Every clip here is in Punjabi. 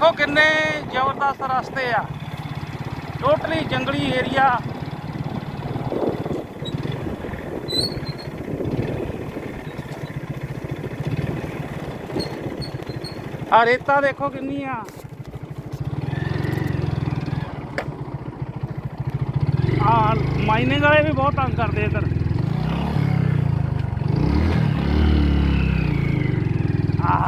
ਦੇਖੋ ਕਿੰਨੇ ਜ਼ਬਰਦਸਤ ਰਸਤੇ ਆ। ਟੋਟਲੀ ਜੰਗਲੀ ਏਰੀਆ ਆ ਰੇਤਾ ਦੇਖੋ ਕਿੰਨੀ ਆ ਆ ਮਾਈਨਿੰਗ ਵਾਲੇ ਵੀ ਬਹੁਤ ਤੰਗ ਕਰਦੇ ਇੱਧਰ ਆ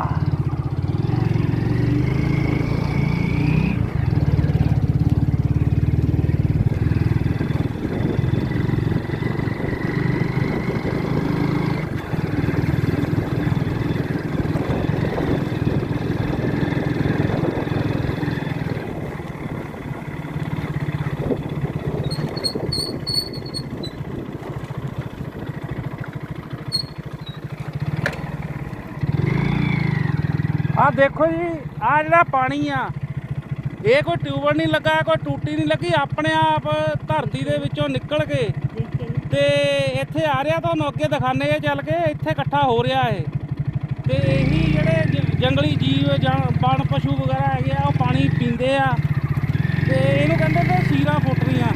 ਆ ਦੇਖੋ ਜੀ ਆ ਜਿਹੜਾ ਪਾਣੀ ਆ, ਇਹ ਕੋਈ ਟਿਊਬਲ ਨਹੀਂ ਲੱਗਾ, ਕੋਈ ਟੂਟੀ ਨਹੀਂ ਲੱਗੀ, ਆਪਣੇ ਆਪ ਧਰਤੀ ਦੇ ਵਿੱਚੋਂ ਨਿਕਲ ਕੇ ਤੇ ਇੱਥੇ ਆ ਰਿਹਾ ਤੁਹਾਨੂੰ ਅੱਗੇ ਦਿਖਾਣੇ ਆ ਚੱਲ ਕੇ, ਇੱਥੇ ਇਕੱਠਾ ਹੋ ਰਿਹਾ ਇਹ। ਤੇ ਇਹੀ ਜਿਹੜੇ ਜ- ਜੰਗਲੀ ਜੀਵ ਜਾਂ ਬਣ ਪਸ਼ੂ ਵਗੈਰਾ ਹੈਗੇ ਆ ਉਹ ਪਾਣੀ ਪੀਂਦੇ ਆ ਤੇ ਇਹਨੂੰ ਕਹਿੰਦੇ ਨੇ ਸੀਰਾ ਫੁੱਟਰੀਆਂ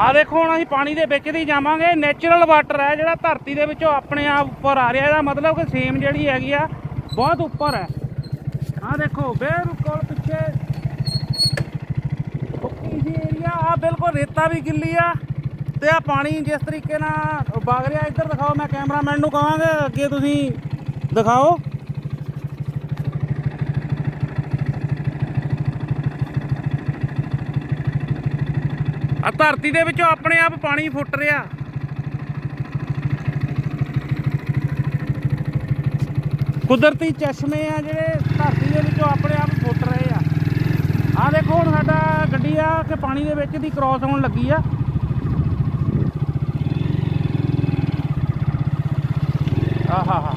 ਆ ਦੇਖੋ ਹੁਣ ਅਸੀਂ ਪਾਣੀ ਦੇ ਵਿੱਚ ਦੀ ਜਾਵਾਂਗੇ। ਨੇਚਰਲ ਵਾਟਰ ਹੈ ਜਿਹੜਾ ਧਰਤੀ ਦੇ ਵਿੱਚੋਂ ਆਪਣੇ ਆਪ ਉੱਪਰ ਆ ਰਿਹਾ। ਇਹਦਾ ਮਤਲਬ ਕਿ ਸੇਮ ਜਿਹੜੀ ਹੈਗੀ ਆ, ਬਹੁਤ ਉੱਪਰ ਹੈ। ਆ ਦੇਖੋ, ਬਿਲਕੁਲ ਪਿੱਛੇ। ਸੁੱਕੀ ਜੀ ਏਰੀਆ ਆ ਬਿਲਕੁਲ ਰੇਤਾ ਵੀ ਗਿੱਲੀ ਆ। ਤੇ ਆ ਪਾਣੀ ਜਿਸ ਤਰੀਕੇ ਨਾਲ ਵਗ ਰਿਹਾ, ਇੱਧਰ ਦਿਖਾਓ, ਮੈਂ ਕੈਮਰਾਮੈਨ ਨੂੰ ਕਹਾਂਗਾ, ਅੱਗੇ ਤੁਸੀਂ ਦਿਖਾਓ। ਆ ਧਰਤੀ ਦੇ ਵਿੱਚੋਂ ਆਪਣੇ ਆਪ ਪਾਣੀ ਫੁੱਟ ਰਿਹਾ। ਕੁਦਰਤੀ ਚਸ਼ਮੇ ਆ ਜਿਹੜੇ ਧਰਤੀ ਦੇ ਵਿੱਚੋਂ ਆਪਣੇ ਆਪ ਫੁੱਟ ਰਹੇ ਆ। ਆ ਦੇਖੋ ਹੁਣ ਸਾਡਾ ਗੱਡੀ ਆ ਕਿ ਪਾਣੀ ਦੇ ਵਿੱਚ ਦੀ ਕ੍ਰਾਸ ਹੋਣ ਲੱਗੀ ਆ। ਆਹਾ ਹਾ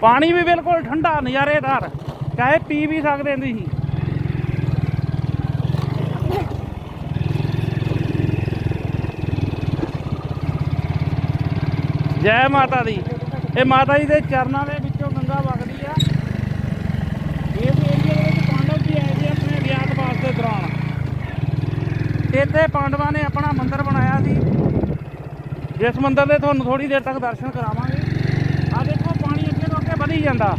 ਪਾਣੀ ਵੀ ਬਿਲਕੁਲ ਠੰਡਾ ਨਜ਼ਾਰੇਦਾਰ। ਚਾਹੇ ਪੀ ਵੀ ਸਕਦੇ ਤੁਸੀਂ? ਜੈ ਮਾਤਾ ਦੀ। ਇਹ ਮਾਤਾ ਜੀ ਦੇ ਚਰਨਾਂ ਦੇ ਵਿੱਚੋਂ ਗੰਗਾ ਵਗਦੀ ਆ। ਇਸ ਏਰੀਏ ਦੇ ਵਿੱਚ ਪਾਂਡਵ ਜੀ ਆਏ ਸੀ ਆਪਣੇ ਅਗਿਆਤਵਾਸ ਦੇ ਦੌਰਾਨ। ਇੱਥੇ ਪਾਂਡਵਾਂ ਨੇ ਆਪਣਾ ਮੰਦਿਰ ਬਣਾਇਆ ਸੀ। ਜਿਸ ਮੰਦਿਰ ਦੇ ਤੁਹਾਨੂੰ ਥੋੜੀ ਦੇਰ ਤੱਕ ਦਰਸ਼ਨ ਕਰਾਵਾਂਗੇ। ਆ ਦੇਖੋ, ਪਾਣੀ ਅੱਗੇ ਤੋਂ ਅੱਗੇ ਵਧੀ ਜਾਂਦਾ।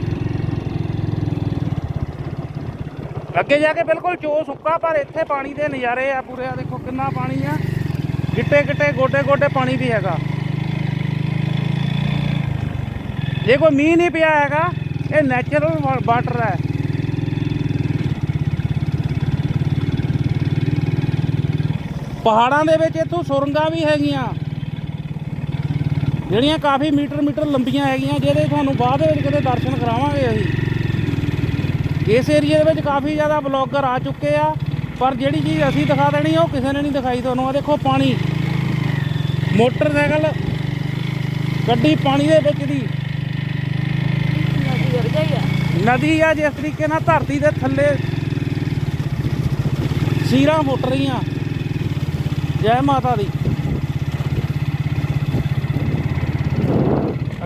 ਅੱਗੇ ਜਾ ਕੇ ਬਿਲਕੁਲ ਚੋ ਸੁੱਕਾ, ਪਰ ਇੱਥੇ ਪਾਣੀ ਦੇ ਨਜ਼ਾਰੇ ਆ ਪੂਰੇ। ਆ ਦੇਖੋ ਕਿੰਨਾ ਪਾਣੀ ਆ। ਗਿੱਟੇ ਗਿੱਟੇ, ਗੋਡੇ ਗੋਡੇ ਪਾਣੀ ਵੀ ਹੈਗਾ। ਜੇ ਕੋਈ ਮੀਂਹ ਨਹੀਂ ਪਿਆ ਹੈਗਾ, ਇਹ ਨੈਚੁਰਲ ਵਾਟਰ ਹੈ ਪਹਾੜਾਂ ਦੇ ਵਿੱਚ ਇੱਥੋਂ ਸੁਰੰਗਾਂ ਵੀ ਹੈਗੀਆਂ। ਜਿਹੜੀਆਂ ਕਾਫੀ ਮੀਟਰ ਮੀਟਰ ਲੰਬੀਆਂ ਹੈਗੀਆਂ, ਜਿਹਦੇ ਤੁਹਾਨੂੰ ਬਾਅਦ ਦੇ ਵਿੱਚ ਕਿਤੇ ਦਰਸ਼ਨ ਕਰਾਵਾਂਗੇ ਅਸੀਂ। ਇਸ ਏਰੀਏ ਦੇ ਵਿੱਚ ਕਾਫੀ ਜ਼ਿਆਦਾ ਬਲੌਗਰ ਆ ਚੁੱਕੇ ਆ, ਪਰ ਜਿਹੜੀ ਚੀਜ਼ ਅਸੀਂ ਦਿਖਾ ਦੇਣੀ ਉਹ ਕਿਸੇ ਨੇ ਨਹੀਂ ਦਿਖਾਈ ਤੁਹਾਨੂੰ। ਆ ਦੇਖੋ ਪਾਣੀ। ਮੋਟਰਸਾਈਕਲ ਗੱਡੀ ਪਾਣੀ ਦੇ ਵਿੱਚ ਦੀ। ਨਦੀ ਆ ਜਿਸ ਤਰੀਕੇ ਨਾਲ ਧਰਤੀ ਦੇ ਥੱਲੇ ਸੀਰਾਂ ਫੁੱਟ ਰਹੀਆਂ। ਜੈ ਮਾਤਾ ਦੀ।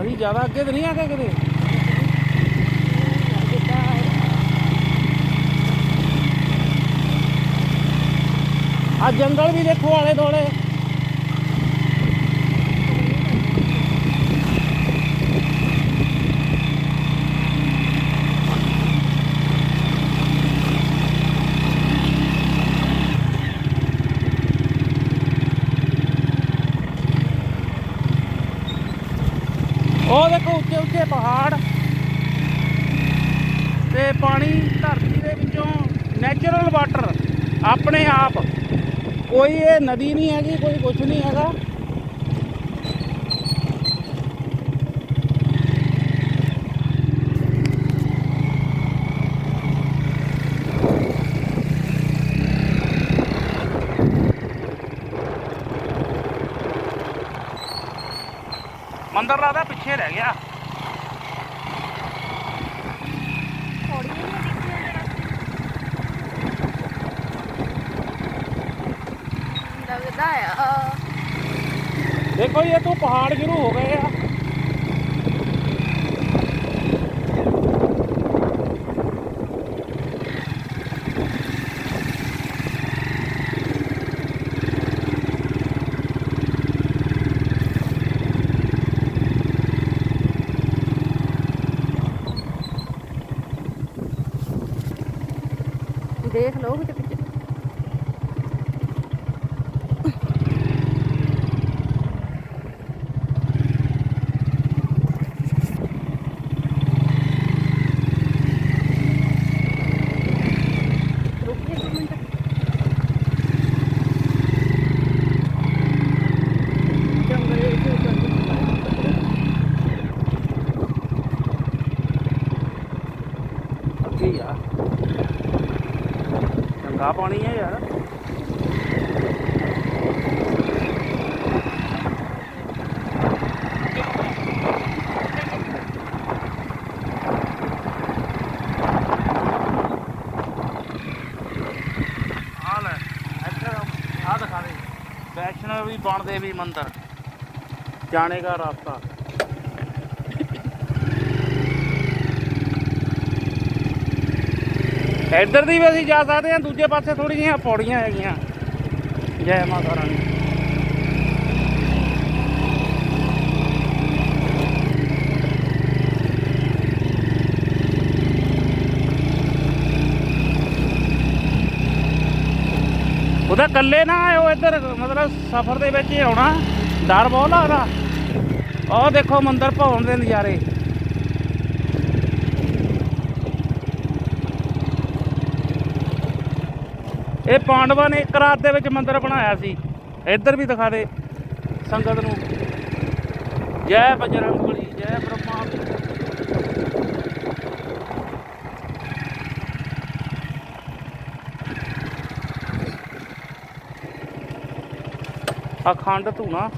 ਅਸੀਂ ਜ਼ਿਆਦਾ ਅੱਗੇ ਤੇ ਨਹੀਂ ਆ ਕੇ ਕਿਤੇ। ਆ ਜੰਗਲ ਵੀ ਦੇਖੋ ਆਲੇ ਦੁਆਲੇ। ਉਹ ਦੇਖੋ ਉੱਚੇ ਉੱਚੇ ਪਹਾੜ ਤੇ ਪਾਣੀ ਧਰਤੀ ਦੇ ਵਿੱਚੋਂ ਨੈਚੁਰਲ ਵਾਟਰ ਆਪਣੇ ਆਪ ਕੋਈ ਇਹ ਨਦੀ ਨਹੀਂ ਹੈਗੀ ਕੋਈ ਕੁਝ ਨਹੀਂ ਹੈਗਾ ਮੰਦਰ ਲੱਗਦਾ ਪਿੱਛੇ ਰਹਿ ਗਿਆ ਥੋੜੀ ਜਿਹੀ ਵਿੱਚ ਲੱਗਦਾ ਆ। ਦੇਖੋ ਇਹ ਤੋਂ ਪਹਾੜ ਸ਼ੁਰੂ ਹੋ ਗਏ ਆ। ਦੇਖ ਲਓ ਵਿੱਚ ਪਿੱਛੇ ਰੁਕ ਜਾ ਇੱਕ ਮਿੰਟ ਜੰਗਲ ਵਿੱਚ ਉੱਤਰ ਅੱਗੇ ਹੀ ਆ ਚੰਗਾ ਪਾਣੀ ਹੈ ਯਾਰ। ਆ ਲੈ ਇੱਧਰ ਆ ਦਿਖਾ ਦੇ ਵੈਸ਼ਨਵੀ ਬਣਦੇ ਮੰਦਿਰ ਜਾਣੇ ਦਾ ਰਸਤਾ ਇੱਧਰ ਦੀ ਵੀ ਅਸੀਂ ਜਾ ਸਕਦੇ ਹਾਂ, ਦੂਜੇ ਪਾਸੇ ਥੋੜੀ ਜਿਹੀਆਂ ਪੌੜੀਆਂ ਹੈਗੀਆਂ। ਜੈ ਮਾਤਾ ਰਾਣੀ। ਉਹਦਾ ਇਕੱਲੇ ਨਾ ਆਇਓ ਇੱਧਰ, ਮਤਲਬ ਸਫ਼ਰ ਦੇ ਵਿੱਚ ਹੀ ਆਉਣਾ। ਡਰ ਬਹੁਤ ਲੱਗਦਾ। ਉਹ ਦੇਖੋ ਮੰਦਰ ਭਵਨ ਦੇ ਨਜ਼ਾਰੇ। ਇਹ ਪਾਂਡਵਾਂ ਨੇ ਇੱਕ ਰਾਤ ਦੇ ਵਿੱਚ ਮੰਦਿਰ ਬਣਾਇਆ ਸੀ। ਇੱਧਰ ਵੀ ਦਿਖਾ ਦੇ ਸੰਗਤ ਨੂੰ। ਜੈ ਬਜਰੰਗ ਬਲੀ ਜੈ ਬ੍ਰਹਮਾ। ਅਖੰਡ ਧੂਣਾ।